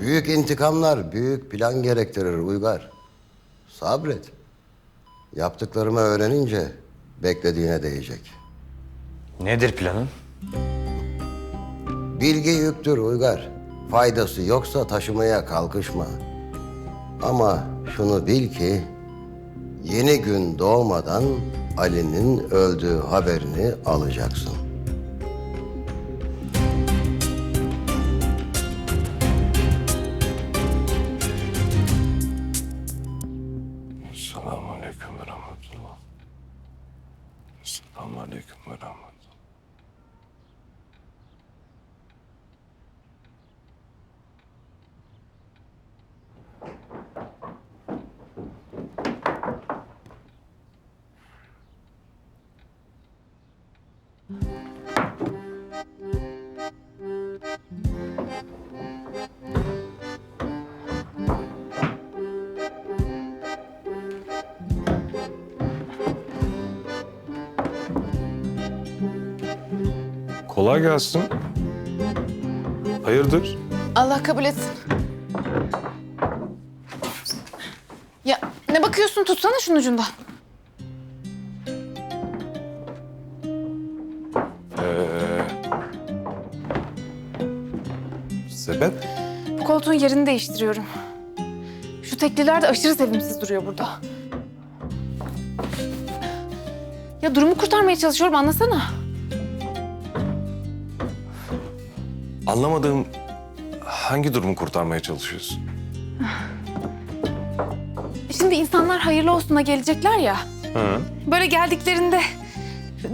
Büyük intikamlar büyük plan gerektirir Uygar. Sabret. Yaptıklarımı öğrenince beklediğine değecek. Nedir planın? Bilgi yüktür Uygar. Faydası yoksa taşımaya kalkışma. Ama şunu bil ki yeni gün doğmadan Ali'nin öldüğü haberini alacaksın. Kolay gelsin. Hayırdır? Allah kabul etsin. Ya ne bakıyorsun? Tutsana şunun ucundan. Ee, sebep? Bu koltuğun yerini değiştiriyorum. Şu tekliler de aşırı sevimsiz duruyor burada. Ya durumu kurtarmaya çalışıyorum anlasana. Anlamadığım hangi durumu kurtarmaya çalışıyorsun? Şimdi insanlar hayırlı olsuna gelecekler ya. Hı. Böyle geldiklerinde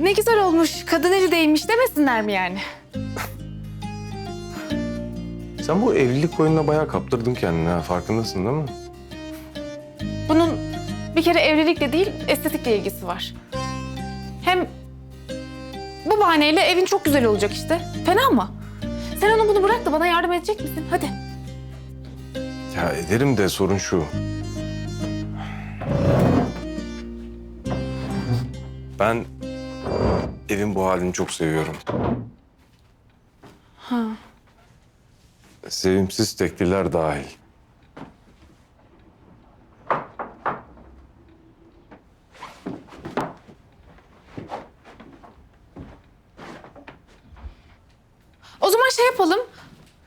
ne güzel olmuş, kadın eli değmiş demesinler mi yani? Sen bu evlilik oyununa bayağı kaptırdın kendini ha. Farkındasın değil mi? Bunun bir kere evlilikle değil, estetikle ilgisi var. Hem bu bahaneyle evin çok güzel olacak işte. Fena mı? Sen onu bunu bırak da bana yardım edecek misin? Hadi. Ya ederim de sorun şu. Ben evin bu halini çok seviyorum. Ha. Sevimsiz tekliler dahil. O zaman şey yapalım.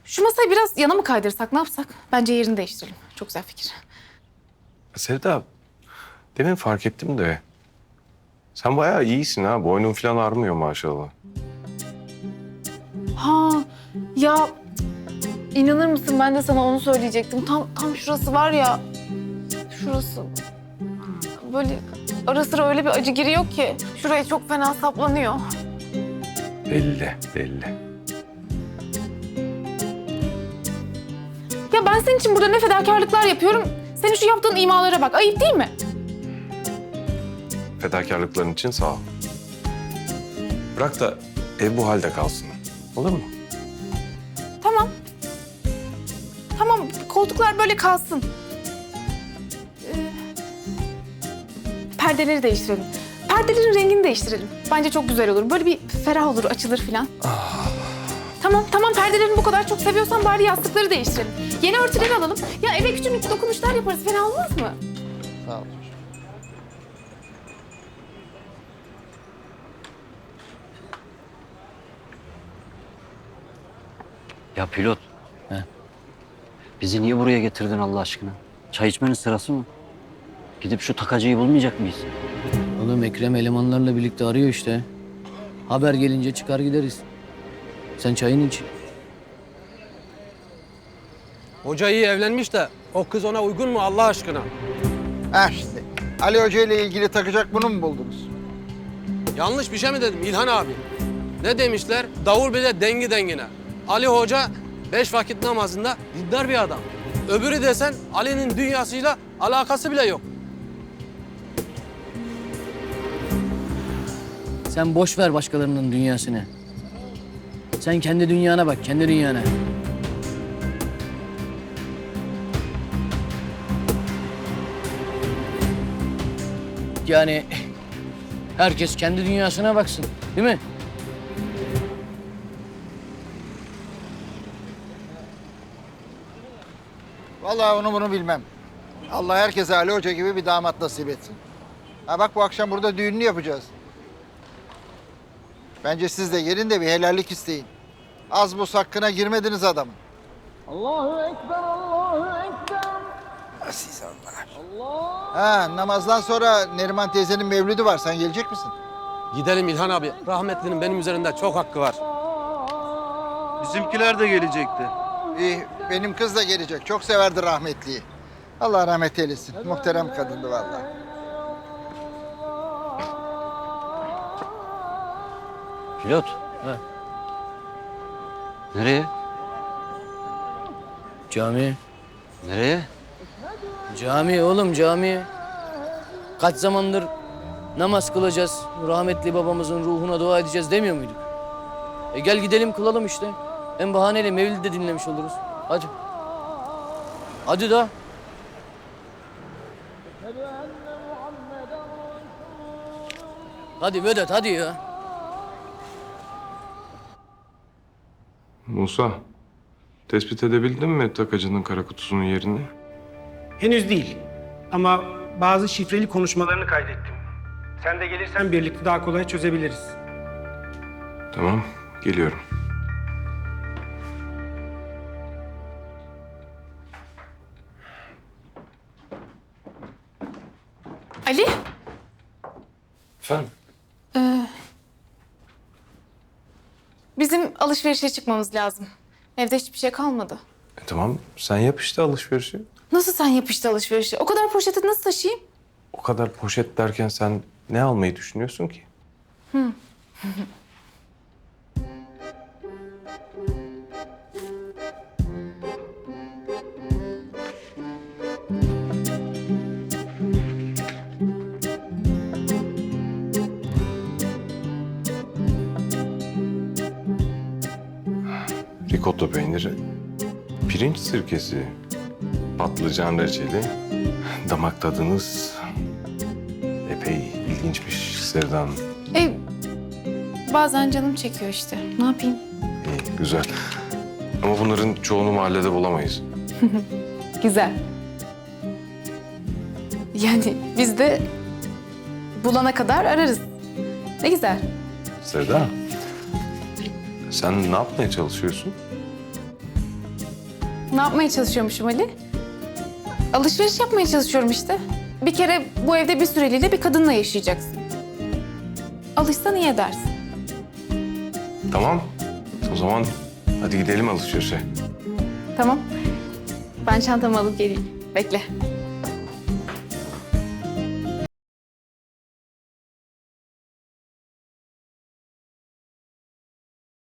Şu masayı biraz yana mı kaydırsak, ne yapsak? Bence yerini değiştirelim. Çok güzel fikir. Sevda, demin fark ettim de... Sen bayağı iyisin ha. Boynun falan ağrımıyor maşallah. Ha, ya inanır mısın ben de sana onu söyleyecektim. Tam tam şurası var ya. Şurası. Böyle ara sıra öyle bir acı giriyor ki. Şuraya çok fena saplanıyor. Belli, belli. Ben senin için burada ne fedakarlıklar yapıyorum. Senin şu yaptığın imalara bak. Ayıp değil mi? Fedakarlıkların için sağ ol. Bırak da ev bu halde kalsın. Olur mu? Tamam. Tamam koltuklar böyle kalsın. Ee, perdeleri değiştirelim. Perdelerin rengini değiştirelim. Bence çok güzel olur. Böyle bir ferah olur, açılır filan. Tamam, tamam perdelerini bu kadar çok seviyorsan bari yastıkları değiştirelim. Yeni örtüleri alalım. Ya eve küçük dokunuşlar yaparız. Fena olmaz mı? Sağ ol. Ya pilot. Bizi niye buraya getirdin Allah aşkına? Çay içmenin sırası mı? Gidip şu takacıyı bulmayacak mıyız? Oğlum Ekrem elemanlarla birlikte arıyor işte. Haber gelince çıkar gideriz. Sen çayını iç. Hoca iyi evlenmiş de o kız ona uygun mu Allah aşkına? Ha işte. Ali Hoca ile ilgili takacak bunu mu buldunuz? Yanlış bir şey mi dedim İlhan abi? Ne demişler? Davul bile dengi dengine. Ali Hoca beş vakit namazında dindar bir adam. Öbürü desen Ali'nin dünyasıyla alakası bile yok. Sen boş ver başkalarının dünyasını. Sen kendi dünyana bak, kendi dünyana. Yani herkes kendi dünyasına baksın, değil mi? Vallahi onu bunu bilmem. Allah herkese Ali Hoca gibi bir damat nasip etsin. Ha bak bu akşam burada düğününü yapacağız. Bence siz de gelin de bir helallik isteyin. Az bu hakkına girmediniz adamın. Allahu Ekber, Allahu Ekber. Aziz Allah. Ha namazdan sonra Neriman teyzenin mevlüdü var. Sen gelecek misin? Gidelim İlhan abi. Rahmetlinin benim üzerimde çok hakkı var. Bizimkiler de gelecekti. İyi, benim kız da gelecek. Çok severdi rahmetliyi. Allah rahmet eylesin. Muhterem kadındı vallahi. Pilot. Nereye? Cami. Nereye? Cami oğlum cami. Kaç zamandır namaz kılacağız. Rahmetli babamızın ruhuna dua edeceğiz demiyor muyduk? E gel gidelim kılalım işte. En bahaneyle mevlid de dinlemiş oluruz. Hadi. Hadi da. Hadi Vedat hadi ya. Musa, tespit edebildin mi takacının kara kutusunun yerini? Henüz değil. Ama bazı şifreli konuşmalarını kaydettim. Sen de gelirsen birlikte daha kolay çözebiliriz. Tamam, geliyorum. Bizim alışverişe çıkmamız lazım. Evde hiçbir şey kalmadı. E, tamam, sen yap işte alışverişi. Nasıl sen yapıştı alışverişi? O kadar poşeti nasıl taşıyayım? O kadar poşet derken sen ne almayı düşünüyorsun ki? Ricotta peyniri, pirinç sirkesi, patlıcan reçeli, damak tadınız epey ilginçmiş Sevda Hanım. E, bazen canım çekiyor işte. Ne yapayım? İyi, güzel. Ama bunların çoğunu mahallede bulamayız. Güzel. Yani biz de bulana kadar ararız. Ne güzel. Sevda, sen ne yapmaya çalışıyorsun? Ne yapmaya çalışıyormuşum Ali? Alışveriş yapmaya çalışıyorum işte. Bir kere bu evde bir süreliğine bir kadınla yaşayacaksın. Alışsan iyi edersin. Tamam, o zaman hadi gidelim alışverişe. Tamam. Ben çantamı alıp geleyim. Bekle.